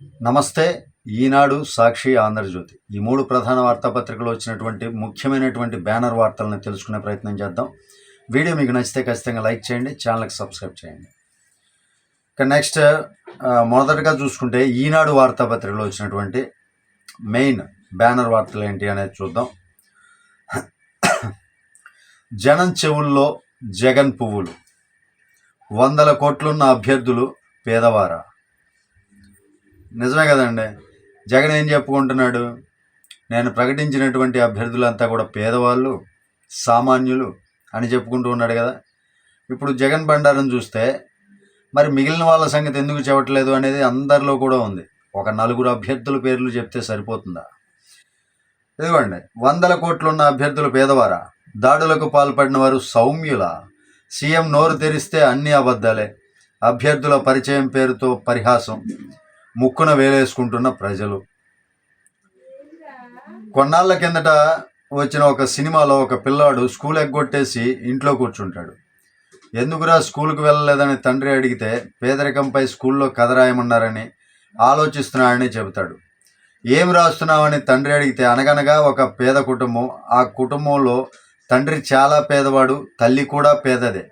నమస్తే ఈనాడు సాక్షి ఆంధ్రజ్యోతి. ఈ మూడు ప్రధాన వార్తాపత్రికలు వచ్చినటువంటి ముఖ్యమైనటువంటి బ్యానర్ వార్తలను తెలుసుకునే ప్రయత్నం చేద్దాం. వీడియో మీకు నచ్చితే ఖచ్చితంగా లైక్ చేయండి ఛానల్కి సబ్స్క్రైబ్ చేయండి. ఇక నెక్స్ట్ మొదటగా చూసుకుంటే ఈనాడు వార్తాపత్రికలో వచ్చినటువంటి మెయిన్ బ్యానర్ వార్తలు ఏంటి అనేది చూద్దాం. జనం చెవుల్లో జగన్ పువ్వులు. వందల కోట్లున్న అభ్యర్థులు పేదవారా? నిజమే కదండి. జగన్ ఏం చెప్పుకుంటున్నాడు? నేను ప్రకటించినటువంటి అభ్యర్థులంతా కూడా పేదవాళ్ళు సామాన్యులు అని చెప్పుకుంటూ ఉన్నాడు కదా. ఇప్పుడు జగన్ బండారం చూస్తే మరి మిగిలిన వాళ్ళ సంగతి ఎందుకు చెప్పట్లేదు అనేది అందరిలో కూడా ఉంది. ఒక నలుగురు అభ్యర్థుల పేర్లు చెప్తే సరిపోతుందా? ఇదిగోండి వందల కోట్లున్న అభ్యర్థులు పేదవారా? దాడులకు పాల్పడిన వారు సౌమ్యుల? సీఎం నోరు తెరిస్తే అన్ని అబద్ధాలే. అభ్యర్థుల పరిచయం పేరుతో పరిహాసం. ముక్కున వేలేసుకుంటున్న ప్రజలు. కొన్నాళ్ళ కిందట వచ్చిన ఒక సినిమాలో ఒక పిల్లాడు స్కూల్ ఎగ్గొట్టేసి ఇంట్లో కూర్చుంటాడు. ఎందుకురా స్కూల్కి వెళ్ళలేదని తండ్రి అడిగితే పేదరికంపై స్కూల్లో కథ రాయమన్నారని ఆలోచిస్తున్నాడని చెబుతాడు. ఏం రాస్తున్నావని తండ్రి అడిగితే అనగనగా ఒక పేద కుటుంబం ఆ కుటుంబంలో తండ్రి చాలా పేదవాడు తల్లి కూడా పేదదే.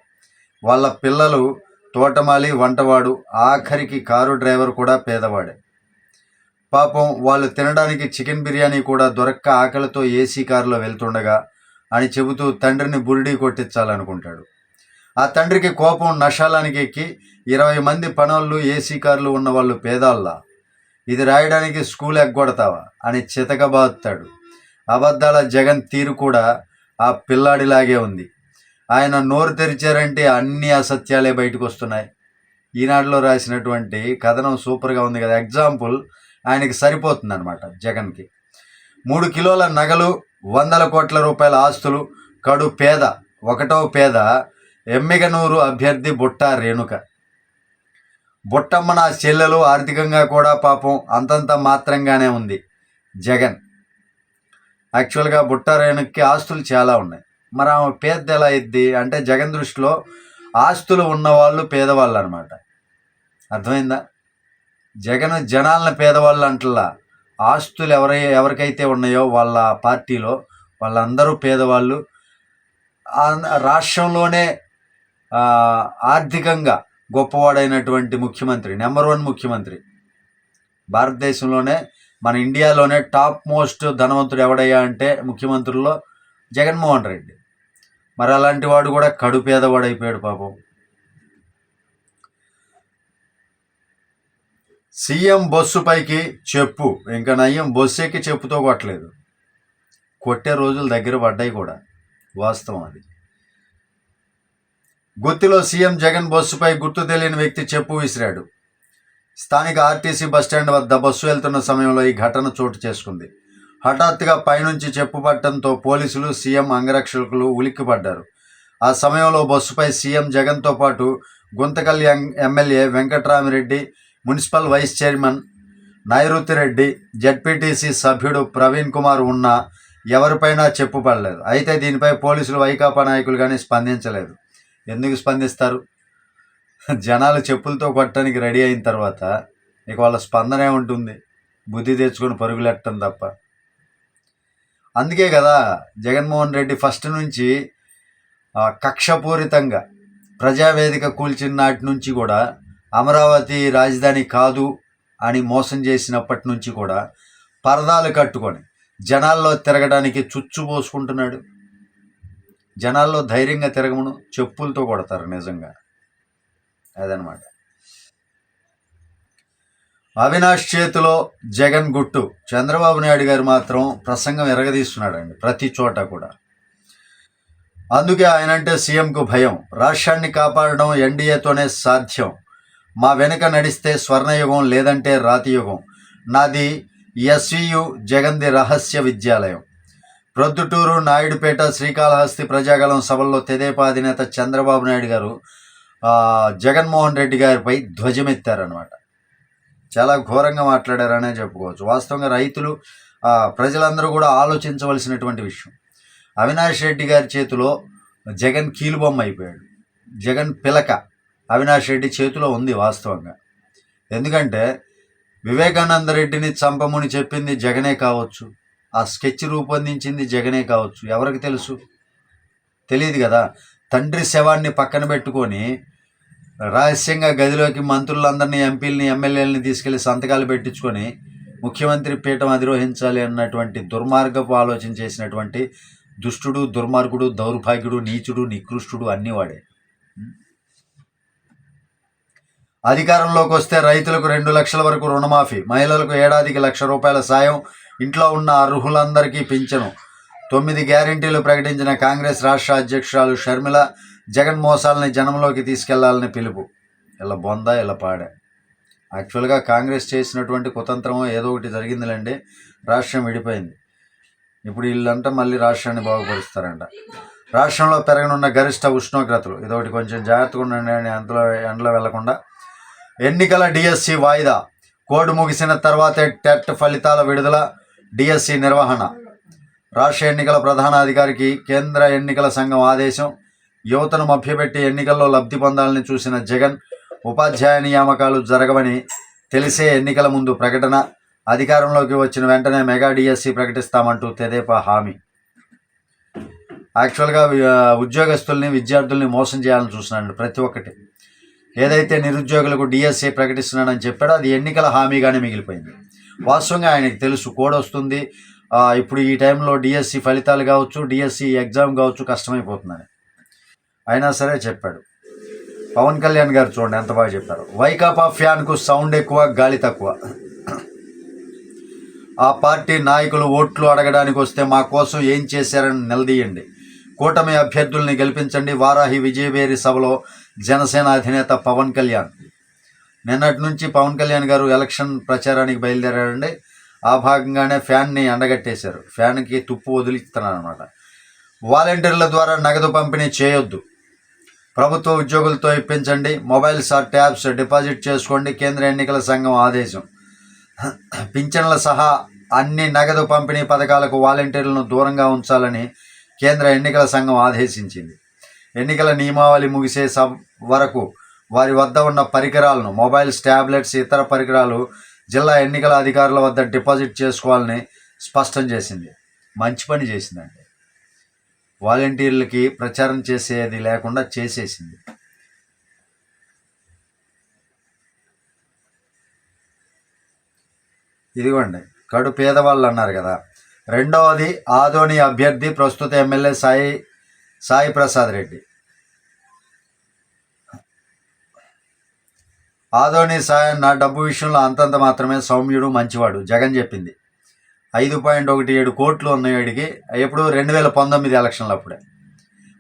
వాళ్ళ పిల్లలు తోటమాలి వంటవాడు ఆఖరికి కారు డ్రైవర్ కూడా పేదవాడే. పాపం వాళ్ళు తినడానికి చికెన్ బిర్యానీ కూడా దొరక్క ఆకలితో ఏసీ కారులో వెళ్తుండగా అని చెబుతూ తండ్రిని బురిడీ కొట్టించాలనుకుంటాడు. ఆ తండ్రికి కోపం నషాలానికి ఎక్కి ఇరవై మంది పనోళ్ళు ఏసీ కార్లు ఉన్న వాళ్ళు పేదాల్లా. ఇది రాయడానికి స్కూల్ ఎగ్గొడతావా అని చితకబాదుతాడు. అబద్ధాల జగన్ తీరు కూడా ఆ పిల్లాడిలాగే ఉంది. ఆయన నోరు తెరిచారంటే అన్ని అసత్యాలే బయటకు వస్తున్నాయి. ఈనాడులో రాసినటువంటి కథనం సూపర్గా ఉంది కదా. ఎగ్జాంపుల్ ఆయనకి సరిపోతుంది అనమాట జగన్కి. మూడు కిలోల నగలు వందల కోట్ల రూపాయల ఆస్తులు కడు పేద ఒకటో పేద ఎమ్మిగనూరు అభ్యర్థి బుట్ట రేణుక. బుట్టమ్మ నా చెల్లెలు ఆర్థికంగా కూడా పాపం అంతంత మాత్రంగానే ఉంది జగన్. యాక్చువల్గా బుట్ట రేణుకి ఆస్తులు చాలా ఉన్నాయి. మరి ఆమె పేద ఎలా ఇద్ది అంటే జగన్ దృష్టిలో ఆస్తులు ఉన్నవాళ్ళు పేదవాళ్ళు అనమాట అర్థమైందా? జగన్ జనాలను పేదవాళ్ళు అంటలా. ఆస్తులు ఎవరై ఎవరికైతే ఉన్నాయో వాళ్ళ పార్టీలో వాళ్ళందరూ పేదవాళ్ళు. రాష్ట్రంలోనే ఆర్థికంగా గొప్పవాడైనటువంటి ముఖ్యమంత్రి నెంబర్ వన్ ముఖ్యమంత్రి. భారతదేశంలోనే మన ఇండియాలోనే టాప్ మోస్ట్ ధనవంతుడు ఎవడయ్యా అంటే ముఖ్యమంత్రుల్లో జగన్మోహన్ రెడ్డి. మరి అలాంటి వాడు కూడా కడు పేదవాడు అయిపోయాడు పాపం. సీఎం బస్సు పైకి చెప్పు ఇంకా నయ్యం బస్సు ఎక్కి చెప్పుతో కొట్టలేదు. కొట్టే రోజులు దగ్గర పడ్డాయి కూడా వాస్తవం అది. గుత్తిలో సీఎం జగన్ బస్సుపై గుర్తు తెలియని వ్యక్తి చెప్పు విసిరాడు. స్థానిక ఆర్టీసీ బస్టాండ్ వద్ద బస్సు వెళ్తున్న సమయంలో ఈ ఘటన చోటు చేసుకుంది. హఠాత్తుగా పైనుంచి చెప్పు పట్టడంతో పోలీసులు సీఎం అంగరక్షకులు ఉలిక్కిపడ్డారు. ఆ సమయంలో బస్సుపై సీఎం జగన్తో పాటు Guntakal MLA Venkatramireddy municipal vice chairman Nairuthi Reddy ZPTC సభ్యుడు ప్రవీణ్ కుమార్ ఉన్నా ఎవరిపైనా చెప్పు పడలేదు. అయితే దీనిపై పోలీసులు వైకాపా నాయకులు కానీ స్పందించలేదు. ఎందుకు స్పందిస్తారు? జనాలు చెప్పులతో కొట్టడానికి రెడీ అయిన తర్వాత ఇక వాళ్ళ స్పందనే ఉంటుంది. బుద్ధి తెచ్చుకొని పరుగులెట్టడం తప్ప. అందుకే కదా జగన్మోహన్ రెడ్డి ఫస్ట్ నుంచి కక్షపూరితంగా ప్రజావేదిక కూల్చిన నాటి నుంచి కూడా అమరావతి రాజధాని కాదు అని మోసం చేసినప్పటి నుంచి కూడా పరదాలు కట్టుకొని జనాల్లో తిరగడానికి చుచ్చు పోసుకుంటున్నాడు. జనాల్లో ధైర్యంగా తిరగమను చెప్పులతో కొడతారు నిజంగా. అదనమాట. అవినాష్ చేతిలో జగన్ గుట్టు. చంద్రబాబు నాయుడు గారు మాత్రం ప్రసంగం ఎరగదీస్తున్నాడండి ప్రతి చోట కూడా. అందుకే ఆయన అంటే సీఎంకు భయం. రాష్ట్రాన్ని కాపాడడం ఎన్డీఏతోనే సాధ్యం. మా వెనుక నడిస్తే స్వర్ణయుగం లేదంటే రాతియుగం. నాది ఎస్వియు జగంది రహస్య విద్యాలయం. ప్రొద్దుటూరు నాయుడుపేట శ్రీకాళహస్తి ప్రజాగలం సభల్లో తెదేపా అధినేత చంద్రబాబు నాయుడు గారు జగన్మోహన్ రెడ్డి గారిపై ధ్వజమెత్తారనమాట చాలా ఘోరంగా మాట్లాడారనే చెప్పుకోవచ్చు. వాస్తవంగా రైతులు ప్రజలందరూ కూడా ఆలోచించవలసినటువంటి విషయం. అవినాష్ రెడ్డి గారి చేతిలో జగన్ కీలుబొమ్మ అయిపోయాడు. జగన్ పిలక అవినాష్ రెడ్డి చేతిలో ఉంది వాస్తవంగా. ఎందుకంటే వివేకానంద రెడ్డిని చంపమని చెప్పింది జగనే కావచ్చు ఆ స్కెచ్ రూపొందించింది జగనే కావచ్చు. ఎవరికి తెలుసు? తెలియదు కదా. తండ్రి శవాన్ని పక్కన పెట్టుకొని రహస్యంగా గదిలోకి మంత్రులందరినీ ఎంపీలని ఎమ్మెల్యేలని తీసుకెళ్ళి సంతకాలు పెట్టించుకొని ముఖ్యమంత్రి పీఠం అధిరోహించాలి అన్నటువంటి దుర్మార్గపు ఆలోచన చేసినటువంటి దుష్టుడు దుర్మార్గుడు దౌర్భాగ్యుడు నీచుడు నికృష్టుడు అన్నీ వాడే. అధికారంలోకి వస్తే రైతులకు రెండు లక్షల వరకు రుణమాఫీ మహిళలకు ఏడాదికి లక్ష రూపాయల సాయం ఇంట్లో ఉన్న అర్హులందరికీ పింఛను తొమ్మిది గ్యారెంటీలు ప్రకటించిన కాంగ్రెస్ రాష్ట్ర అధ్యక్షురాలు షర్మిల జగన్ మోసాలని జనంలోకి తీసుకెళ్ళాలని పిలుపు. ఇలా బొంద ఇలా పాడే. యాక్చువల్గా కాంగ్రెస్ చేసినటువంటి కుతంత్రమో ఏదో ఒకటి జరిగిందిలేండి రాష్ట్రం విడిపోయింది. ఇప్పుడు వీళ్ళంతా మళ్ళీ రాష్ట్రాన్ని బాగుపరుస్తారంట. రాష్ట్రంలో పెరగనున్న గరిష్ట ఉష్ణోగ్రతలు. ఇదొకటి కొంచెం జాగ్రత్తగా ఉండండి అంతలో ఎండలో వెళ్ళకుండా ఎన్నికల డిఎస్సి వాయిదా. కోడ్ ముగిసిన తర్వాతే టెట్ ఫలితాల విడుదల డిఎస్సి నిర్వహణ. రాష్ట్ర ఎన్నికల ప్రధాన అధికారికి కేంద్ర ఎన్నికల సంఘం ఆదేశం యువతను మభ్యపెట్టి ఎన్నికల్లో లబ్ధి పొందాలని చూసిన జగన్ ఉపాధ్యాయ నియామకాలు జరగవని తెలిసే ఎన్నికల ముందు ప్రకటన అధికారంలోకి వచ్చిన వెంటనే మెగా డిఎస్సి ప్రకటిస్తామంటూ తెదేపా హామీ. యాక్చువల్గా ఉద్యోగస్తుల్ని విద్యార్థుల్ని మోసం చేయాలని చూస్తున్నాడు ప్రతి ఒక్కటి. ఏదైతే నిరుద్యోగులకు డిఎస్సి ప్రకటిస్తున్నానని చెప్పాడో అది ఎన్నికల హామీగానే మిగిలిపోయింది. వాస్తవంగా ఆయనకి తెలుసు కోడ్ వస్తుంది ఇప్పుడు ఈ టైంలో డిఎస్సి ఫలితాలు కావచ్చు డిఎస్సి ఎగ్జామ్ కావచ్చు కష్టమైపోతుందని. అయినా సరే చెప్పాడు. పవన్ కళ్యాణ్ గారు చూడండి ఎంత బాగా చెప్పారు. వైకాపా ఫ్యాన్కు సౌండ్ ఎక్కువ గాలి తక్కువ. ఆ పార్టీ నాయకులు ఓట్లు అడగడానికి వస్తే మా కోసం ఏం చేశారని నిలదీయండి. కూటమి అభ్యర్థుల్ని గెలిపించండి. వారాహి విజయవేరి సభలో జనసేన అధినేత పవన్ కళ్యాణ్. నిన్నటి నుంచి పవన్ కళ్యాణ్ గారు ఎలక్షన్ ప్రచారానికి బయలుదేరారండి ఆ భాగంగానే ఫ్యాన్ని ఎండగట్టేశారు ఫ్యాన్కి తుప్పు వదిలిస్తున్నారు అనమాట వాలంటీర్ల ద్వారా నగదు పంపిణీ చేయొద్దు. ప్రభుత్వ ఉద్యోగులతో ఇప్పించండి. మొబైల్స్ ఆర్ ట్యాబ్స్ డిపాజిట్ చేసుకోండి. కేంద్ర ఎన్నికల సంఘం ఆదేశం. పింఛన్ల సహా అన్ని నగదు పంపిణీ పథకాలకు వాలంటీర్లను దూరంగా ఉంచాలని కేంద్ర ఎన్నికల సంఘం ఆదేశించింది. ఎన్నికల నియమావళి ముగిసే సబ్ వరకు వారి వద్ద ఉన్న పరికరాలను మొబైల్స్ ట్యాబ్లెట్స్ ఇతర పరికరాలు జిల్లా ఎన్నికల అధికారుల వద్ద డిపాజిట్ చేసుకోవాలని స్పష్టం చేసింది. మంచి పని చేసిందండి. వాలంటీర్లకి ప్రచారం చేసేది లేకుండా చేసేసింది. ఇదిగోండి కడు పేదవాళ్ళు అన్నారు కదా. రెండవది ఆదోని అభ్యర్థి ప్రస్తుత ఎమ్మెల్యే సాయి సాయి ప్రసాద్ రెడ్డి. ఆదోని సాయం నా డబ్బు విషయంలో అంతంత మాత్రమే సౌమ్యుడు మంచివాడు జగన్ చెప్పింది. ఐదు పాయింట్ ఒకటి ఏడు కోట్లు ఉన్నాయడికి ఎప్పుడు రెండు వేల పంతొమ్మిది ఎలక్షన్లు అప్పుడే.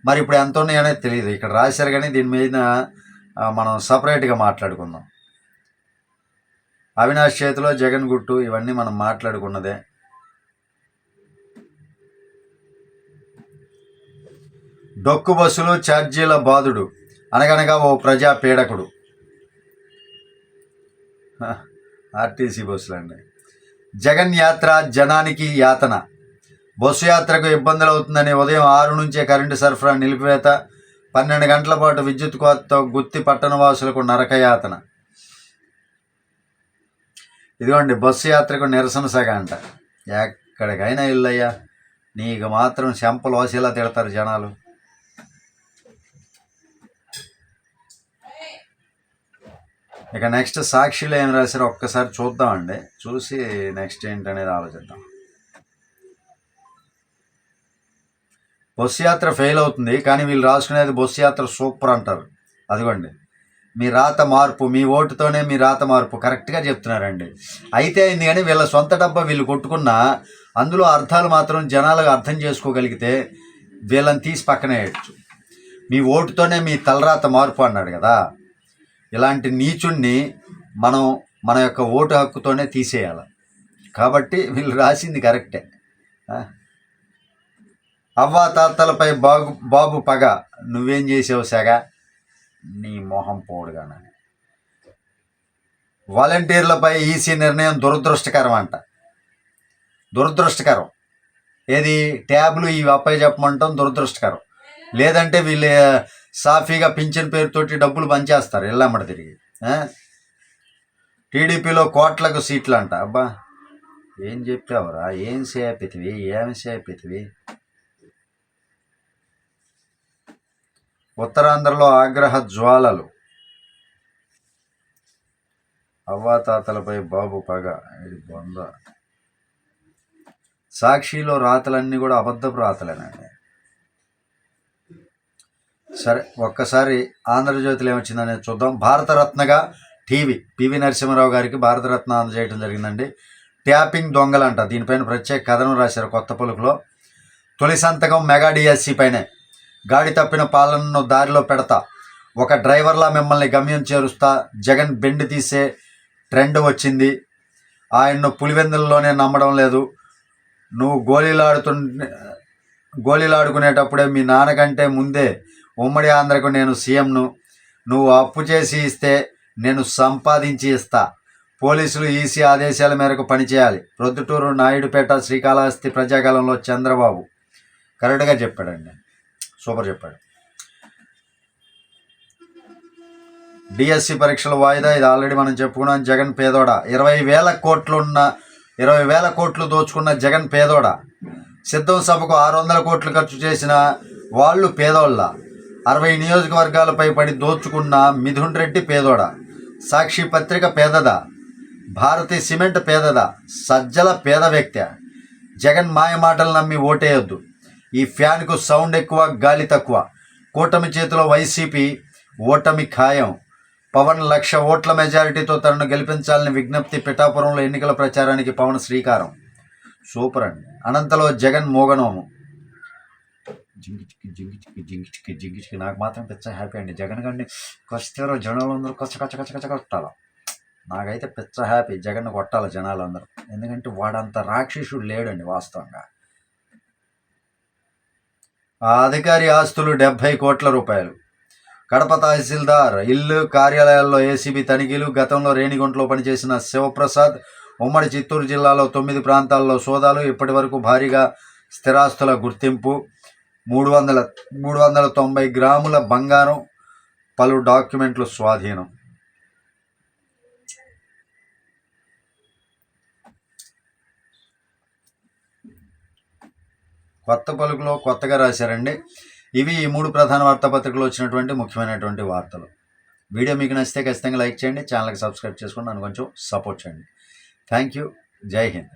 మరి ఇప్పుడు ఎంత ఉన్నాయనేది తెలియదు. ఇక్కడ రాశారు కానీ దీని మీద మనం సపరేట్గా మాట్లాడుకుందాం. అవినాష్ చేతిలో జగన్ గుట్టు ఇవన్నీ మనం మాట్లాడుకున్నదే. డొక్కు బస్సులు ఛార్జీల బాధుడు అనగనగా ఓ ప్రజా పీడకుడు ఆర్టీసీ బస్సులు అండి. జగన్ యాత్ర జనానికి యాతన. బస్సు యాత్రకు ఇబ్బందులు అవుతుందని ఉదయం ఆరు నుంచే కరెంటు సరఫరా నిలిపివేత పన్నెండు గంటల పాటు విద్యుత్ కోతతో గుత్తి పట్టణవాసులకు నరకయాతన ఇదిగోండి బస్సు యాత్రకు నిరసన సగ అంట. ఎక్కడికైనా ఇల్లయ్యా నీకు మాత్రం చెంపలు ఓసేలా తిడతారు జనాలు. ఇక నెక్స్ట్ సాక్షిలో ఏం రాశారో ఒక్కసారి చూద్దామండి. చూసి నెక్స్ట్ ఏంటనేది ఆలోచిద్దాం. బస్సు యాత్ర ఫెయిల్ అవుతుంది కానీ వీళ్ళు రాసుకునేది బస్సు యాత్ర సూపర్ అంటారు. అదిగోండి. మీ రాత మార్పు మీ ఓటుతోనే మీ రాత మార్పు కరెక్ట్గా చెప్తున్నారండి. అయితే అయింది కానీ వీళ్ళ సొంత డబ్బా వీళ్ళు కొట్టుకున్న అందులో అర్థాలు మాత్రం జనాలకు అర్థం చేసుకోగలిగితే వీళ్ళని తీసి పక్కన వేయచ్చు. మీ ఓటుతోనే మీ తలరాత మార్పు అన్నాడు కదా. ఇలాంటి నీచుణ్ణి మనం మన యొక్క ఓటు హక్కుతోనే తీసేయాలి. కాబట్టి వీళ్ళు రాసింది కరెక్టే. ఆ? అవ్వా తాతలపై బాగు బాబు పగ నువ్వేం చేసావు సగ? నీ మొహం పోడుగాన. వాలంటీర్లపై ఈసీ నిర్ణయం దురదృష్టకరం అంట. దురదృష్టకరం. ఏది ట్యాబ్లు ఇవి అప్పై చెప్పమంటాం దురదృష్టకరం. లేదంటే వీళ్ళు సాఫీగా పింఛన్ పేరుతోటి డబ్బులు పంచేస్తారు ఎల్లమ్మడి తిరిగి టీడీపీలో కోట్లకు సీట్లు అంట అబ్బా ఏం చెప్పావురా? ఏం చేపితివి ఏమి చేపితివి ఉత్తరాంధ్రలో ఆగ్రహ జ్వాలలు. అవ్వాతాతలపై బాబు పగ. ఇది బొంద. సాక్షిలో రాతలన్నీ కూడా అబద్ధపు రాతలేనండి. సరే ఒక్కసారి ఆంధ్రజ్యోతిలో ఏమొచ్చిందనేది చూద్దాం. భారతరత్నగా టీవీ పివి నరసింహారావు గారికి భారతరత్న అందజేయడం జరిగిందండి. ట్యాపింగ్ దొంగలంట దీనిపైన ప్రత్యేక కథను రాశారు కొత్త పలుకులో. తొలి సంతకం మెగా డిఎస్సి పైనే. గాడి తప్పిన పాలనను దారిలో పెడతా. ఒక డ్రైవర్లా మిమ్మల్ని గమ్యం చేరుస్తా జగన్ బెండ్ తీసే ట్రెండ్ వచ్చింది. ఆయన్ను పులివెందుల్లోనే నమ్మడం లేదు. నువ్వు గోళీలాడుతు గోళీలాడుకునేటప్పుడే మీ నాన్నకంటే ముందే ఉమ్మడి ఆంధ్రకు నేను సీఎంను. నువ్వు అప్పు చేసి ఇస్తే నేను సంపాదించి ఇస్తా. పోలీసులు ఈసీ ఆదేశాల మేరకు పనిచేయాలి. ప్రొద్దుటూరు నాయుడుపేట శ్రీకాళహస్తి ప్రజాకాలంలో చంద్రబాబు. కరెక్ట్గా చెప్పాడండి. సూపర్ చెప్పాడు. డిఎస్సి పరీక్షల వాయిదా ఇది ఆల్రెడీ మనం చెప్పుకున్నాం. జగన్ పేదోడ. ఇరవై వేల కోట్లున్న ఇరవై వేల కోట్లు దోచుకున్న జగన్ పేదోడ. సిద్ధం సభకు ఆరు వందల కోట్లు ఖర్చు చేసిన వాళ్ళు పేదోళ్ళ. అరవై నియోజకవర్గాలపై పడి దోచుకున్న మిథున్ రెడ్డి పేదోడ సాక్షి పత్రిక పేదదా భారతి సిమెంట్ పేదదా సజ్జల పేద వ్యక్తి. జగన్ మాయ మాటలు నమ్మి ఓటేయొద్దు. ఈ ఫ్యాన్కు సౌండ్ ఎక్కువ గాలి తక్కువ. కూటమి చేతిలో వైసీపీ ఓటమి ఖాయం. పవన్ లక్ష ఓట్ల మెజారిటీతో తనను గెలిపించాలని విజ్ఞప్తి పిఠాపురంలో ఎన్నికల ప్రచారానికి పవన్ శ్రీకారం. సూపర్ అండి. అనంతలో జగన్ మోగనోము. జింగి చిక్కి జింగి చిక్కి జింగి చిక్కి జింగి చిక్కి. నాకు మాత్రం పిచ్చ హ్యాపీ అండి. జగన్ గారిని కొస్తారో జనాలు అందరూ కొచ్చ కచ్చ కచ్చ కచ్చ కొట్టాలి? నాకైతే పిచ్చ హ్యాపీ జగన్ కొట్టాలి జనాలు అందరూ ఎందుకంటే వాడంత రాక్షసుడు లేడండి వాస్తవంగా. ఆ అధికారి ఆస్తులు డెబ్భై కోట్ల రూపాయలు. కడప తహసీల్దార్ ఇల్లు కార్యాలయాల్లో ఏసీబీ తనిఖీలు గతంలో రేణిగుంటలో పనిచేసిన శివప్రసాద్ ఉమ్మడి చిత్తూరు జిల్లాలో తొమ్మిది ప్రాంతాల్లో సోదాలు ఇప్పటి వరకు భారీగా స్థిరాస్తుల గుర్తింపు. మూడు వందల మూడు వందల తొంభై గ్రాముల బంగారం పలు డాక్యుమెంట్లు స్వాధీనం. కొత్త పలుకులో కొత్తగా రాశారండి. ఇవి ఈ మూడు ప్రధాన వార్తాపత్రికలు వచ్చినటువంటి ముఖ్యమైనటువంటి వార్తలు. వీడియో మీకు నచ్చితే ఖచ్చితంగా లైక్ చేయండి ఛానల్కి సబ్స్క్రైబ్ చేసుకోండి నన్ను కొంచెం సపోర్ట్ చేయండి. థ్యాంక్ యూ జై హింద్.